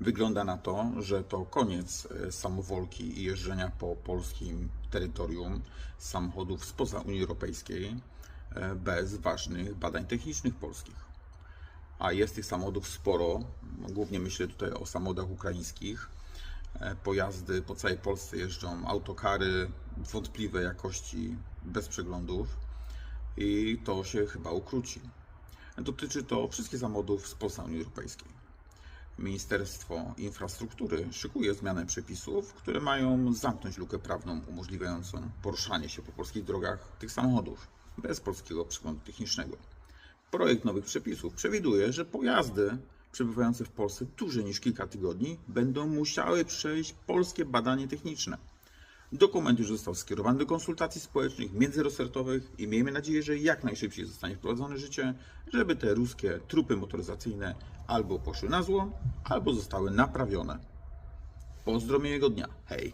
Wygląda na to, że to koniec e, samowolki i jeżdżenia po polskim terytorium samochodów spoza Unii Europejskiej e, bez ważnych badań technicznych polskich. A jest tych samochodów sporo, głównie myślę tutaj o samochodach ukraińskich. E, Pojazdy po całej Polsce jeżdżą, autokary wątpliwej jakości, bez przeglądów i to się chyba ukróci. Dotyczy to wszystkich samochodów spoza Unii Europejskiej. Ministerstwo Infrastruktury szykuje zmianę przepisów, które mają zamknąć lukę prawną umożliwiającą poruszanie się po polskich drogach tych samochodów bez polskiego przeglądu technicznego. Projekt nowych przepisów przewiduje, że pojazdy przebywające w Polsce dłużej niż kilka tygodni będą musiały przejść polskie badanie techniczne. Dokument już został skierowany do konsultacji społecznych, międzyresortowych i miejmy nadzieję, że jak najszybciej zostanie wprowadzone w życie, żeby te ruskie trupy motoryzacyjne albo poszły na zło, albo zostały naprawione. Pozdro miłego dnia. Hej!